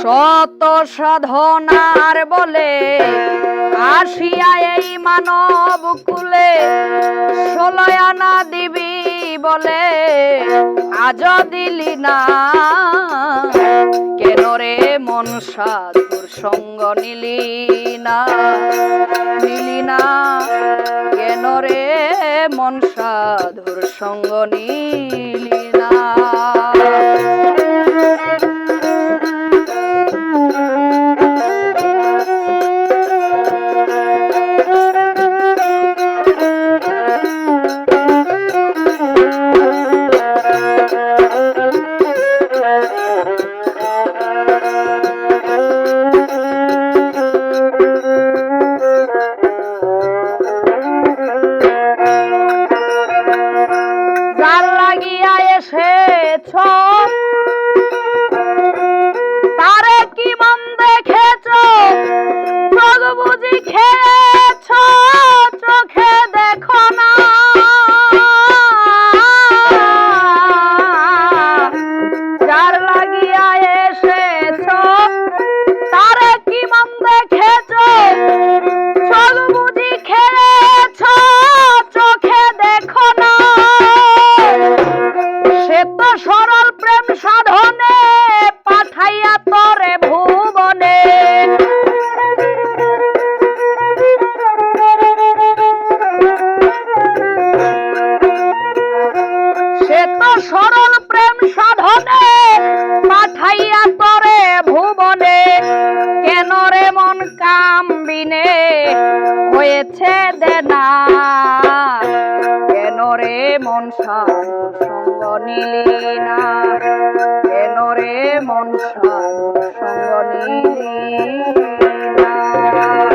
শত সাধনার বলে আসিয়া এই মানব কুলে ষোলয়ানা দিবি বলে আজ দিলি না। কেন রে মন সাধুর সঙ্গ নিলি না? নিলি না। কেন রে মন সাধুর সঙ্গ নিলি না? হয়েছে দেনা। কেন রে মন সঙ্গ নিলি না? কেন রে মন সঙ্গ নিলি না?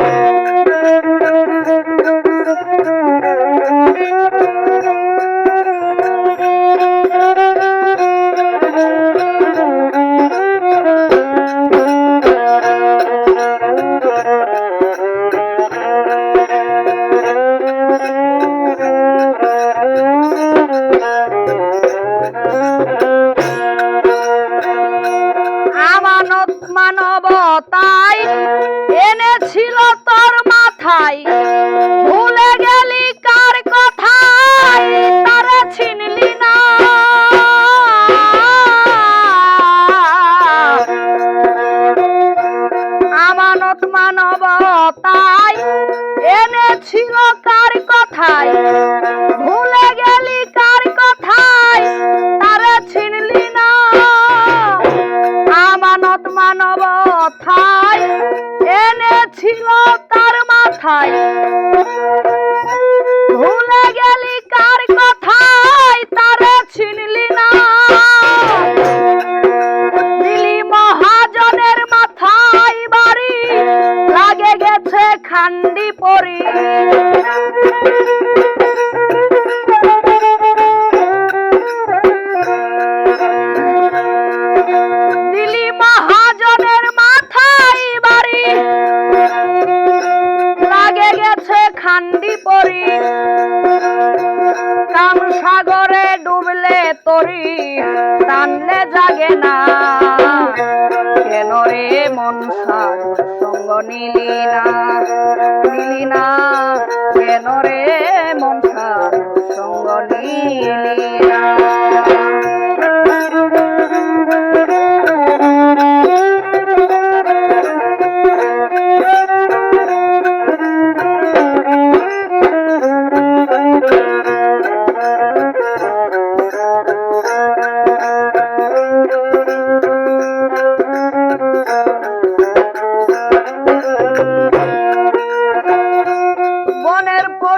এনেছিল তোর মাথায়। ভুলে গেলি কার কথায়, তারা চিনলি না। আমানত মানবতাই এনেছিল কার কথায়, ভুলে এনেছিল তার মাথায়। টানলে জাগে না। কেন রে মন সাধুর সঙ্গ নিলি না? নিলি না। কেন রে মন সাধুর সঙ্গ নিলি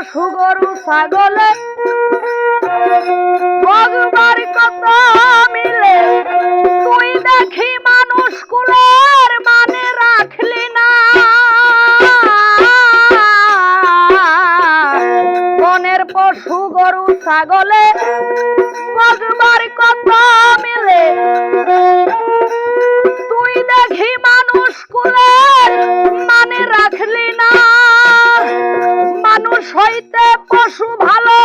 পশু গরু ছাগলে ভগবার কত মিলে? তুই দেখি মানুষ কুলের মানে রাখলি না। বনের পশু গরু ছাগলে ভগবার কত মিলে? তুই দেখি মানুষ কুলের মানে রাখলি না। মানুষ পশু ভালো,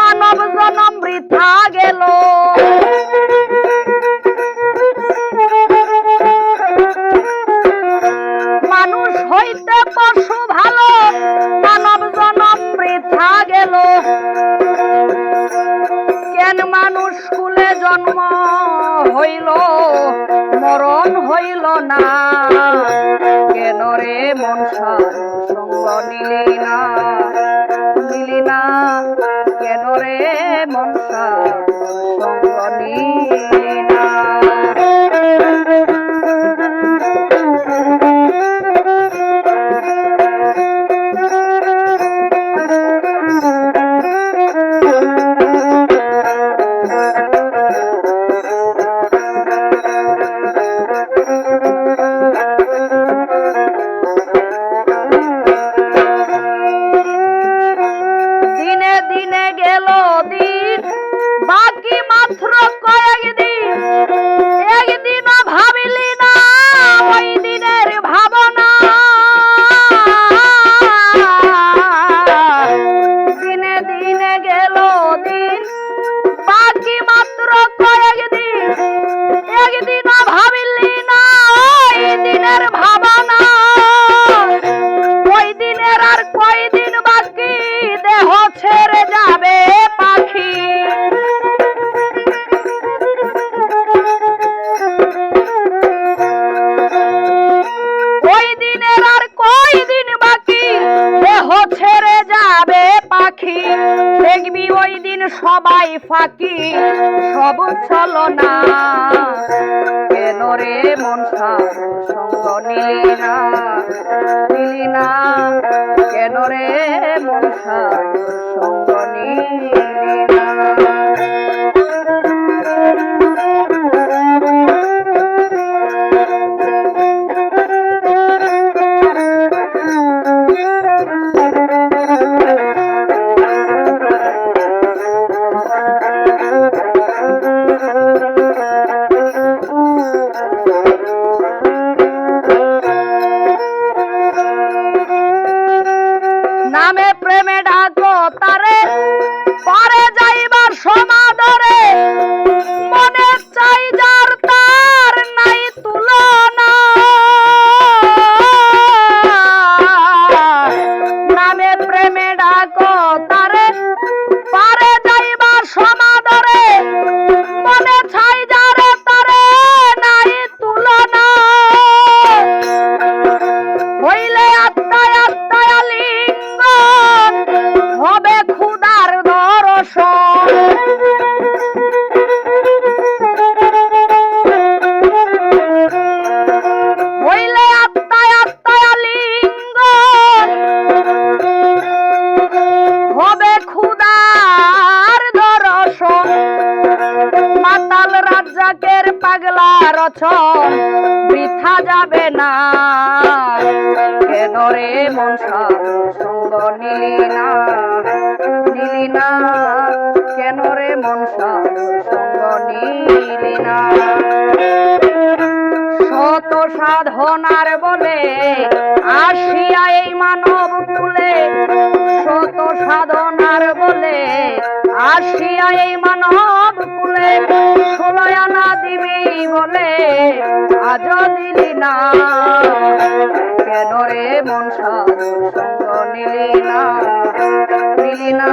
মানব জনম বৃথা গেল। মানুষ হইতে পশু ভালো, মানব জনম বৃথা গেল। কেন মানুষ কুলে জন্ম হইল, মরণ হইল না? কেন রে মন সঙ্গ নিলি না নিলি না কেন রে মন সবাই ফাঁকি, সব চলো না। কেন রে মন সঙ্গ নিলি না? নিলি না। কেন রে মন সঙ্গ নিলি না? Thank you. রচন বৃথা যাবে না। কেন রে মন সঙ্গ নিলি না? নিলি না? কেন রে মন সঙ্গ নিলি না? শত সাধনার বলে আসিয়া এই মানব আসিয়া এই মানব কুলে সোলয়ানা দিবি বলে আজ দিলি না। কেন রে মন সঙ্গ নিলি না? নিলি না।